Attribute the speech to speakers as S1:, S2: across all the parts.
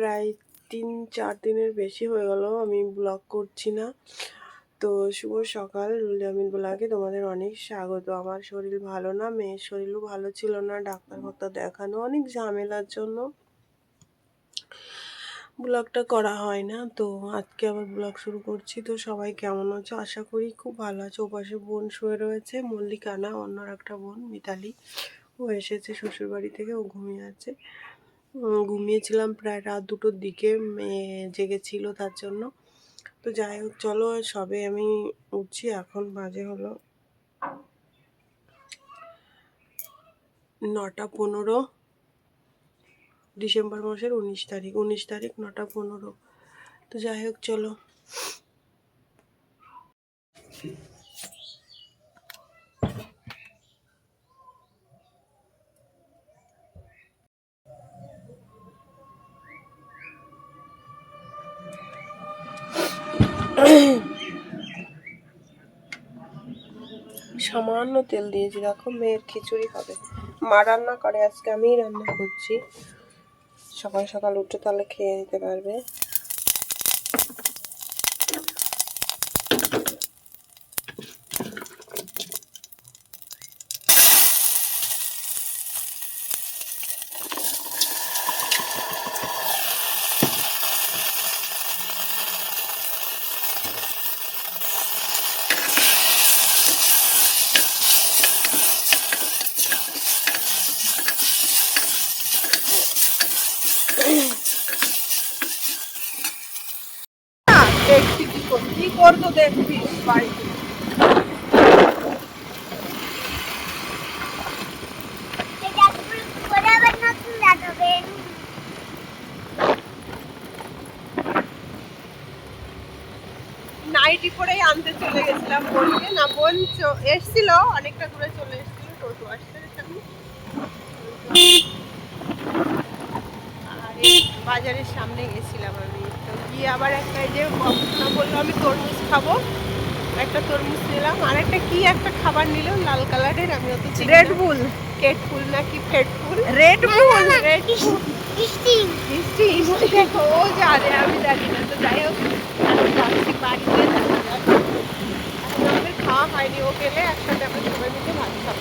S1: প্রায় তিন, চার দিনের বেশি হয়ে গেল, আমি ব্লগ করছি না। তো শুভ সকাল রুলিয়ামিন ব্লগে তোমাদের অনেক স্বাগত। আমার শরীর ভালো না, মেয়ের শরীরও ভালো ছিল না ডাক্তার ফাক্তার দেখানো অনেক ঝামেলার জন্য। ব্লগটা করা হয় না, তো আজকে আবার ব্লগ শুরু করছি। তো সবাই কেমন আছো? আশা করি খুব ভালো আছে। ওপাশে বোন শুয়ে রয়েছে, মল্লিকানা অন্য একটা বোন, মিতালি। ও এসেছে শ্বশুরবাড়ি থেকে, ও ঘুমিয়ে আছে। ঘুমিয়েছিলাম প্রায় রাত দুটোর দিকে জেগেছিল তার জন্য। তো যাই হোক, চলো সবে আমি উঠছি, এখন বাজে হলো নটা পনেরো। ডিসেম্বর মাসের উনিশ তারিখ উনিশ তারিখ, নটা পনেরো। তো যাই হোক, চলো। সামান্য তেল দিয়েছি, দেখো মেয়ের খিচুড়ি হবে। মা রান্না করে, আজকে আমিই রান্না করছি। সকাল সকাল উঠে তাহলে খেয়ে নিতে পারবে। কি করতো দেখছি বাড়িতে নাইটি পরেই আনতে চলে গেছিলাম বোনকে। না, বোন এসছিল, অনেকটা দূরে চলে এসেছিল, টোটো আসছে আর বাজারের সামনে গেছিলাম আমি। গিয়ে আবার একটা এই যে বলল আমি তরমুজ খাব। একটা তরমুজ নিলাম। আর একটা কি একটা খাবার নিল? লাল কালারের আমি অত চিনি
S2: রেড বুল
S1: কেট ফুল নাকি ফেট ফুল
S2: রেড বুল
S1: রেড মিষ্টি মিষ্টি ও জানে আমি জানি না। তো যাই হোক আমি যাচ্ছি বাড়িতে দেখা আমাদের খাওয়া হয়নি ও গেলে একসাথে আমরা সবাই মিলে ভাত খাব।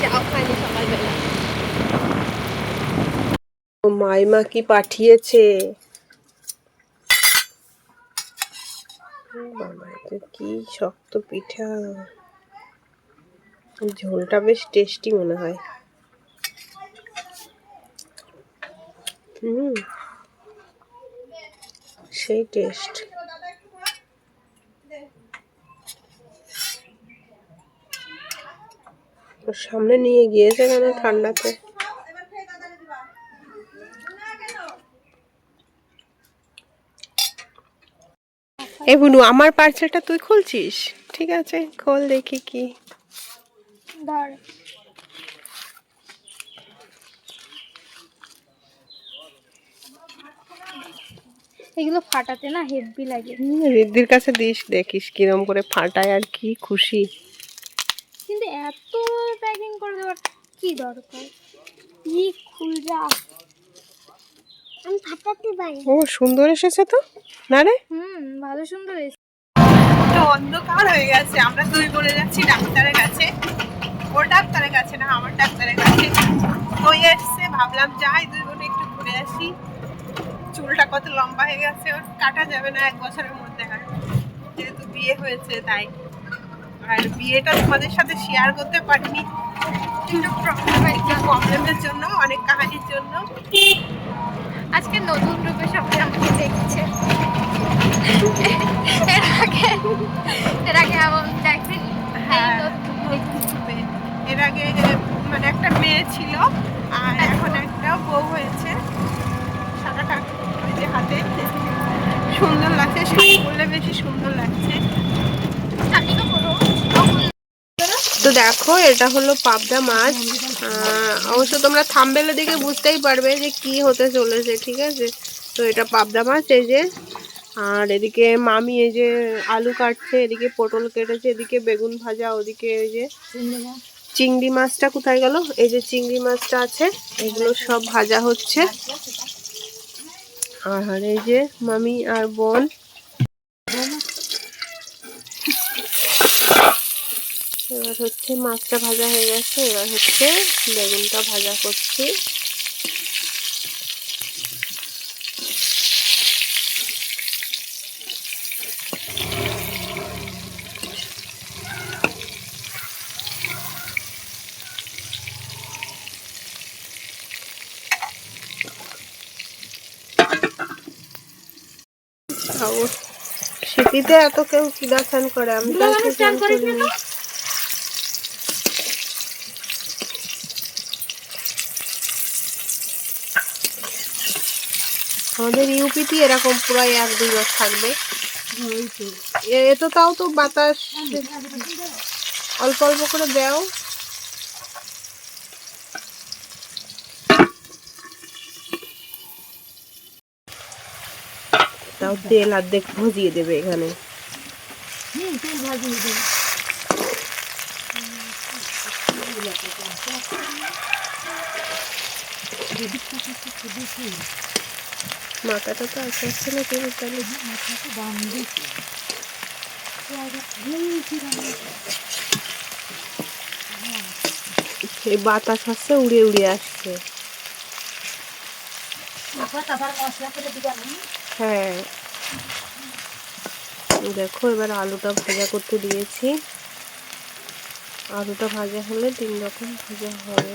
S1: চাও খাইনি সকালবেলা। ও মাইমা কি পাঠিয়েছে? বাবা এটা কি শক্ত পিঠা। ঝোলটা বেশ টেস্টি মনে হয়। হুম, সেই টেস্ট সামনে নিয়ে গিয়েছে কেন ঠান্ডাতে? এ বুনু আমার পার্সেলটা তুই খুলছিস? ঠিক আছে খোল দেখি কি।
S2: ধর এগুলো ফাটাতে না হেভি লাগে।
S1: রিদ্দির কাছে দিস দেখিস কিরম করে ফাটায় আর কি খুশি।
S2: কিন্তু এত প্যাকিং করে দেওয়ার কি দরকার? কি খুলজা আমি ফাটাতে পারি
S1: ও সুন্দর এসেছে তো? না রে?
S2: হুম ভালো সুন্দর এসেছে
S1: তো অন্ধকার হয়ে গেছে। আমরা দুই করে যাচ্ছি ডাক্তারের কাছে। ওর ডাক্তারের কাছে না আমার ডাক্তারের কাছে। ওই এসছে ভাবলাম যাই দুই বোনে একটু ঘুরে আসি। চুলটা কত লম্বা হয়ে গেছে ওর কাটা যাবে না এক বছরের মধ্যে আর যেহেতু বিয়ে হয়েছে তাই। আর বিয়েটা তোমাদের সাথে শেয়ার করতে পারিনি। একটু প্রবলেমের জন্য অনেক কাহানির জন্য।
S2: আজকে নতুন রূপে সবাই আমাকে দেখছে। এর আগে এর আগে আমার দেখেনি।
S1: হ্যাঁ। এর আগে মানে একটা মেয়ে ছিল আর এখন একটা বউ হয়েছে। সাদাটা যে হাতে। সুন্দর লাগছে শাড়ি পরলে বেশি সুন্দর লাগছে। দেখো, এটা হলো পাবদা মাছ। অবশ্য তোমরা থাম্বেলে দেখে বুঝতেই পারবে যে কি হতে চলেছে, ঠিক আছে? তো এটা পাবদা মাছ, এই যে। আর এদিকে মামি এই যে আলু কাটছে, এদিকে পটল কেটেছে, এদিকে বেগুন ভাজা, ওদিকে এই যে চিংড়ি মাছটা কোথায় গেল? এই যে চিংড়ি মাছটা আছে, এগুলো সব ভাজা হচ্ছে। আর এই যে মামি আর বোন। এবার হচ্ছে মাছটা ভাজা হয়ে গেছে। এবার হচ্ছে বেগুনটা ভাজা করছি। শীতিতে এত কেউ কিনা স্নান করে আমি তো স্নান করিনি আমাদের ইউপিতে এরকম প্রায় এক দুই মাস থাকবে। এ এ তাও তো বাতাস অল্প অল্প করে দাও। তাও তেল অর্ধেক ভজিয়ে দেবে এখানে। মাথাটা তো আস্তে আস্তে না তেল তাহলে এই বাতাস উড়ে উড়ে আসছে। হ্যাঁ। দেখো, এবার আলুটা ভাজা করতে দিয়েছি। আলুটা ভাজা হলে তিন রকম ভাজা হবে।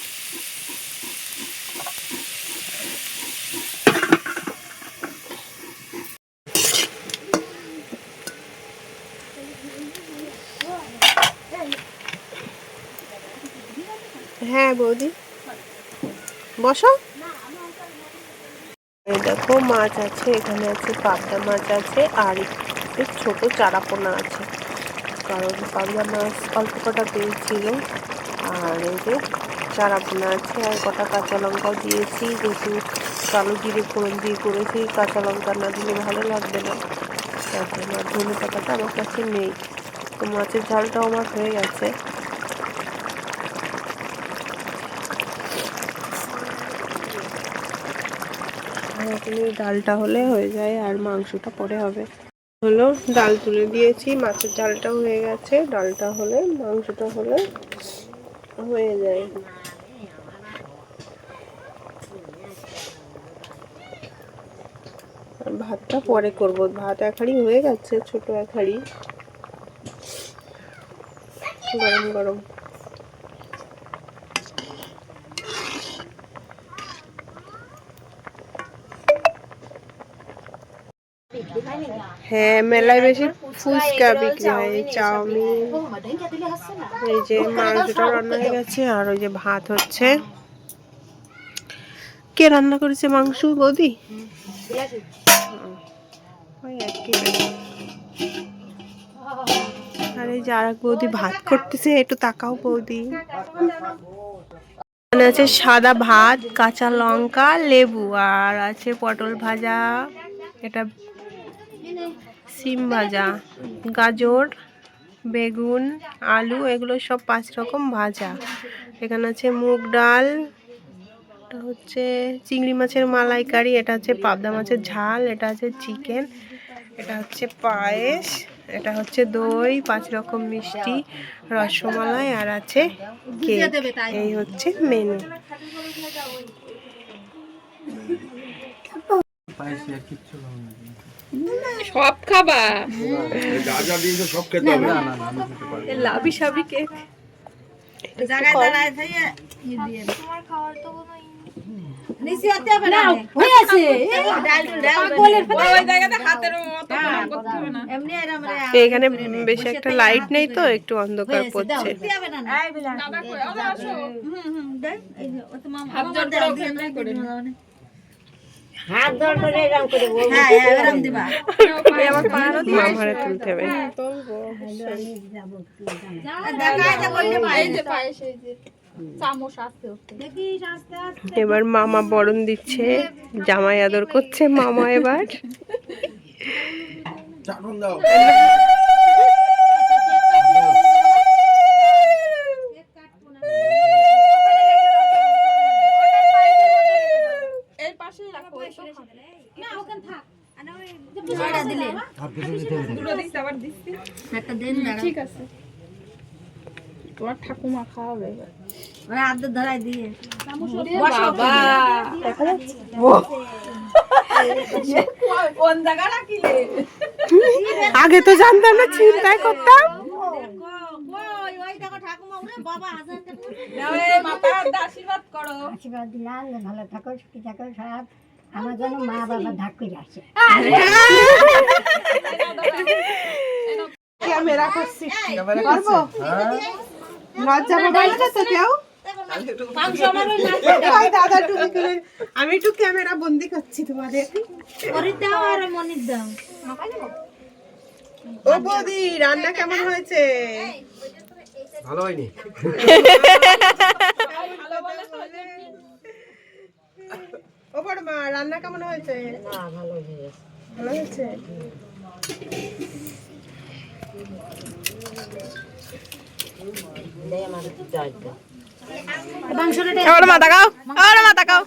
S1: হ্যাঁ বৌদি। বসো। দেখো, মাছ আছে, এখানে আছে, পাবদা মাছ আছে, আর একটু ছোট চারাপোনা আছে। কারণ পাবদা মাছ অল্প কটা পেয়েছিল। আর এই যে চারাপোনা আছে, আর কটা কাঁচা লঙ্কাও দিয়েছি, যেহেতু কালো জিরে ফোড়ন দিয়ে করেছি, কাঁচা লঙ্কা না দিলে ভালো লাগবে না। তার জন্য ধনে পাতাটা আমার কাছে নেই। তো মাছের ঝালটাও আমার হয়ে গেছে। এখন ডালটা হলে হয়ে যায় আর মাংসটা পরে হবে। হলো ডাল তুলে দিয়েছি, মাছের ডালটাও হয়ে গেছে, ডালটা হলে, মাংসটা হলে হয়ে যায়। ভাতটা পরে করব। ভাত এক হাঁড়ি হয়ে গেছে, ছোট এক হাঁড়ি গরম গরম। হ্যাঁ মেলায় বেশি ফুচকা বিক্রি হয়, চাউমিন। এই যে মাংসটা রান্না হয়ে গেছে, আর ওই যে ভাত হচ্ছে। কে রান্না করেছে মাংস, বৌদি? আর এই যে বৌদি ভাত করতেছে, একটু তাকাও বৌদি। আছে সাদা ভাত, কাঁচা লঙ্কা, লেবু, আর আছে পটল ভাজা। এটা সিম ভাজা, গাজর, বেগুন, আলু, এগুলো সব পাঁচ রকম ভাজা। এখানে আছে মুগ ডাল, এটা হচ্ছে চিংড়ি মাছের মালাইকারি, এটা হচ্ছে পাবদা মাছের ঝাল, এটা আছে চিকেন, এটা হচ্ছে পায়েস, এটা হচ্ছে দই, পাঁচ রকম মিষ্টি, রসমালাই, আর আছে এই হচ্ছে মেনু।
S2: সব খাবা।
S3: যা যা দিয়েছে সব খেতে হবে।
S1: লাভি সাবি কেক। এখানে বেশি একটা লাইট নেই তো একটু অন্ধকার পড়ছে।
S4: হাত ধর করে এরকম করে
S5: হ্যাঁ এরকম দিবা।
S1: মামারে তুলতে হবে।
S5: দেখাই দে বললে
S2: এই যে পায়েস এই যে চামচ আছে ওতে
S5: দেখিস আস্তে আস্তে।
S1: এবার মামা বরণ দিচ্ছে। জামাই আদর করছে মামা এবার
S3: চাটন দাও
S2: এই পাশেই রাখো ওই তো খাবে।
S5: না ওখানে থাক ছয়টা দিলে। একটা দেন দাঁড়া
S2: ঠিক আছে। তোমার ঠাকুমা খাওয়াবে
S5: ওরা হাত ধরাই দিয়ে।
S2: বাবা।
S1: আগে তো জানতাম না চিন্তায় করতাম।
S5: হাজার টাকা
S4: আশীর্বাদ দিলাম ভালো থাকো সুখী থাকো সব। আমার জন্য মা বাবা ধাক করে আসে।
S1: ক্যামেরা করছি পারব লজ্জা পাবে তো কেউ আমি একটু ক্যামেরা বন্দি করছি তোমাদের।
S5: দাও আর মনির দাও।
S1: ও বৌদি রান্না কেমন হয়েছে?
S3: ভালো হয়নি।
S1: ও বড় মা রান্না কেমন হয়েছে?
S4: ভালো হয়ে
S1: ভালো হয়েছে? ওর মা তাকাও মা তাকাও